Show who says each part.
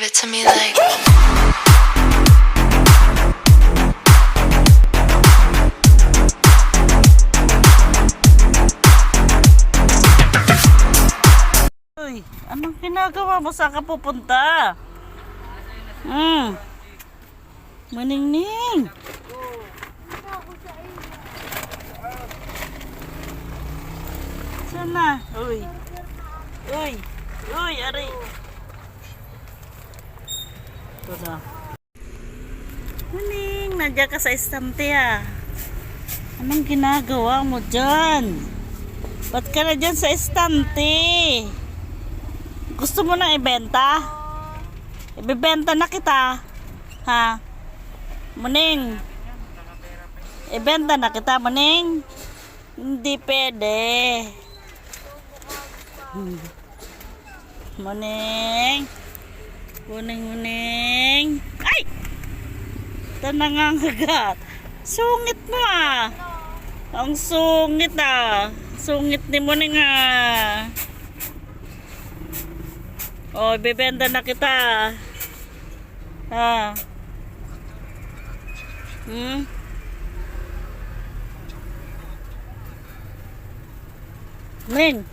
Speaker 1: give it to me like.
Speaker 2: Uy, anong ginagawa mo? Saan ka pupunta? Hmm. Maningning. Saan na? Uy. Uy. Uy, ari. Ito na. Maning, nandiyan ka sa estante ah. Anong ginagawa mo dyan? Ba't ka na dyan sa estante? Gusto mo nang ibenta? Ibibenta na kita. Ha? Muning. Ibenta na kita, Muning. Hindi pwede. Muning. Muning, muning. Ito nangangagat. Sungit mo ah. Ang sungit ah. Sungit ni Muning ah. Oh, ibebenta na kita. Ha? Hmm? Ning,